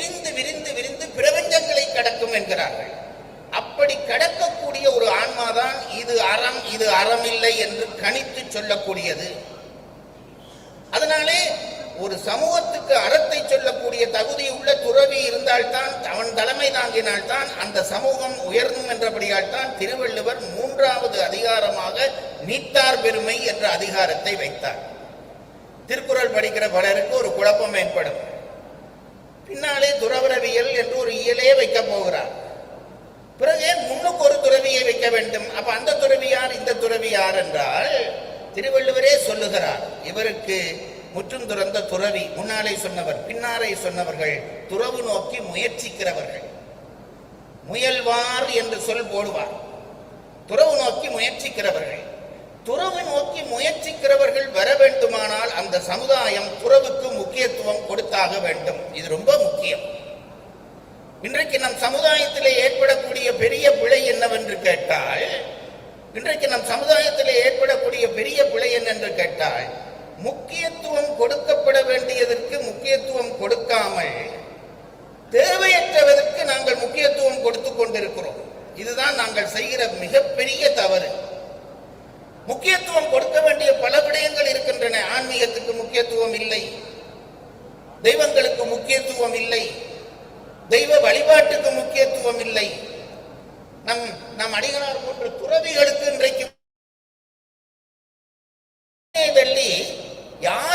விரிந்து விரிந்து விரிந்து பிரபஞ்சங்களை கடக்கும் என்கிறார்கள். அப்படி கடக்கக்கூடிய ஒரு ஆன்மாதான் இது அறம் இது அறமில்லை என்று கணித்து சொல்லக்கூடியது. அதனாலே ஒரு சமூகத்துக்கு அறத்தை சொல்லக்கூடிய தகுதி உள்ள துறவி இருந்தால்தான் அவன் தலைமை தாங்கினால்தான் அந்த சமூகம் உயர்ந்தும் என்றபடியால் தான் திருவள்ளுவர் மூன்றாவது அதிகாரமாக நீத்தார் பெருமை என்ற அதிகாரத்தை வைத்தார். திருக்குறள் படிக்கிற பலருக்கு ஒரு குழப்பம் ஏற்படும். பின்னாலே துறவரவியல் என்று ஒரு இயலே வைக்க போகிறார். பிறகு முன்னுக்கு ஒரு துறவியை வைக்க வேண்டும். அப்ப அந்த துறவியார் இந்த துறவி யார் என்றால் திருவள்ளுவரே சொல்லுகிறார் இவருக்கு முற்றும் துறந்த துறவி. முன்னாலே சொன்னவர் பின்னாலே சொன்னவர்கள் துறவு நோக்கி முயற்சிக்கிறவர்கள். முயல்வார் என்று சொல் போடுவார். துறவு நோக்கி முயற்சிக்கிறவர்கள். துறவு நோக்கி முயற்சிக்கிறவர்கள் வர வேண்டுமானால் அந்த சமுதாயம் துறவுக்கு முக்கியத்துவம் கொடுத்தாக வேண்டும். இது ரொம்ப முக்கியம். இன்றைக்கு நம் சமுதாயத்திலே ஏற்படக்கூடிய பெரிய பிழை என்னவென்று கேட்டால் இன்றைக்கு நம் சமுதாயத்திலே ஏற்படக்கூடிய பெரிய பிழை என்னென்று கேட்டால் முக்கியத்துவம் கொடுக்கப்பட வேண்டியதற்கு முக்கியத்துவம் கொடுக்காமல் தேவையற்றவதற்கு நாங்கள் முக்கியத்துவம் கொடுத்து கொண்டிருக்கிறோம். இதுதான் நாங்கள் செய்கிற மிகப்பெரிய தவறு. முக்கியத்துவம் கொடுக்க வேண்டிய பல விடயங்கள் இருக்கின்றன. ஆன்மீகத்துக்கு முக்கியத்துவம் இல்லை. தெய்வங்களுக்கு முக்கியத்துவம் இல்லை. தெய்வ வழிபாட்டுக்கு முக்கியத்துவம் இல்லை. நம் நம் அடிகளார் போன்ற துறவிகளுக்கு இன்றைக்கு யார்